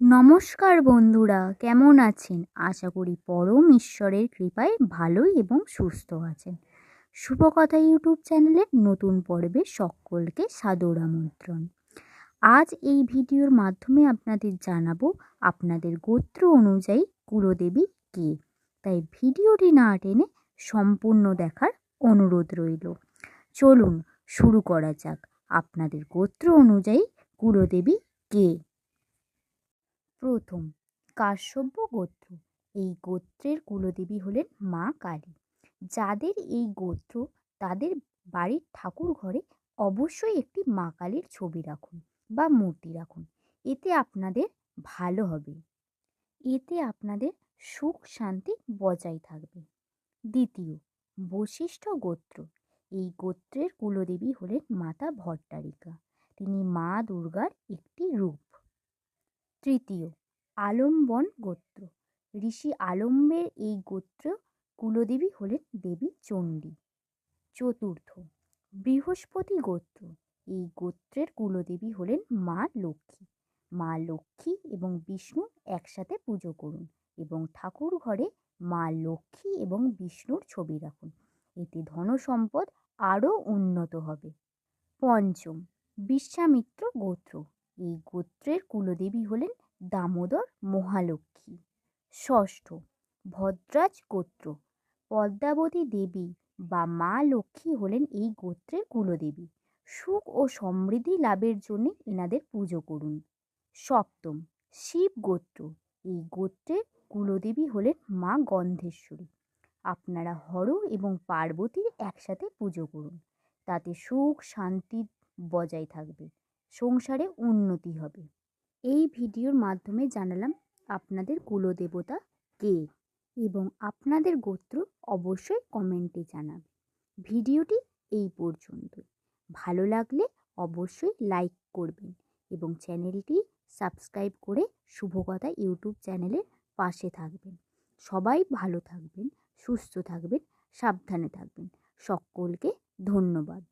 নমস্কার বন্ধুরা, কেমন আছেন? আশা করি পরম ঈশ্বরের কৃপায় ভালোই এবং সুস্থ আছেন। শুভকথা ইউটিউব চ্যানেলের নতুন পর্বে সকলকে সাদর আমন্ত্রণ। আজ এই ভিডিওর মাধ্যমে আপনাদের জানাব আপনাদের গোত্র অনুযায়ী কুলদেবী কে। তাই ভিডিওটি না টেনে সম্পূর্ণ দেখার অনুরোধ রইল। চলুন শুরু করা যাক। আপনাদের গোত্র অনুযায়ী কুলদেবী কে? প্রথম। কাশ্যপ্য গোত্র। এই গোত্রের কুলদেবী হলেন মা কালী। যাদের এই গোত্র তাদের বাড়ির ঠাকুর ঘরে অবশ্যই একটি মা কালীর ছবি রাখুন বা মূর্তি রাখুন। এতে আপনাদের ভালো হবে। এতে আপনাদের সুখ শান্তি বজায় থাকবে। দ্বিতীয়, বশিষ্ঠ গোত্র। এই গোত্রের কুলদেবী হলেন মাতা ভট্টারিকা। তিনি মা দুর্গার একটি রূপ। তৃতীয়, আলম্বন গোত্র। ঋষি আলম্বের এই গোত্র কুলদেবী হলেন দেবী চণ্ডী। চতুর্থ, বৃহস্পতি গোত্র। এই গোত্রের কুলদেবী হলেন মা লক্ষ্মী। মা লক্ষ্মী এবং বিষ্ণু একসাথে পুজো করুন এবং ঠাকুর ঘরে মা লক্ষ্মী এবং বিষ্ণুর ছবি রাখুন। এতে ধনসম্পদ আরও উন্নত হবে। পঞ্চম, বিশ্বামিত্র গোত্র। এই গোত্রের কুলদেবী হলেন দামোদর মহালক্ষ্মী। ষষ্ঠ, ভদ্রাজ গোত্র। পদ্মাবতী দেবী বা মা লক্ষ্মী হলেন এই গোত্রের কুলদেবী। সুখ ও সমৃদ্ধি লাভের জন্য এনাদের পুজো করুন। সপ্তম, শিব গোত্র। এই গোত্রের কুলদেবী হলেন মা গন্ধেশ্বরী। আপনারা হর এবং পার্বতীর একসাথে পুজো করুন। তাতে সুখ শান্তি বজায় থাকবে। সংসারে উন্নতি হবে। এই ভিডিওর মাধ্যমে জানালাম আপনাদের কুলদেবতা কে এবং আপনাদের গোত্র অবশ্যই কমেন্টে জানাবে। ভিডিওটি এই পর্যন্ত। ভালো লাগলে অবশ্যই লাইক করবেন এবং চ্যানেলটি সাবস্ক্রাইব করে শুভকথা ইউটিউব চ্যানেলের পাশে থাকবেন। সবাই ভালো থাকবেন, সুস্থ থাকবেন, সাবধানে থাকবেন। সকলকে ধন্যবাদ।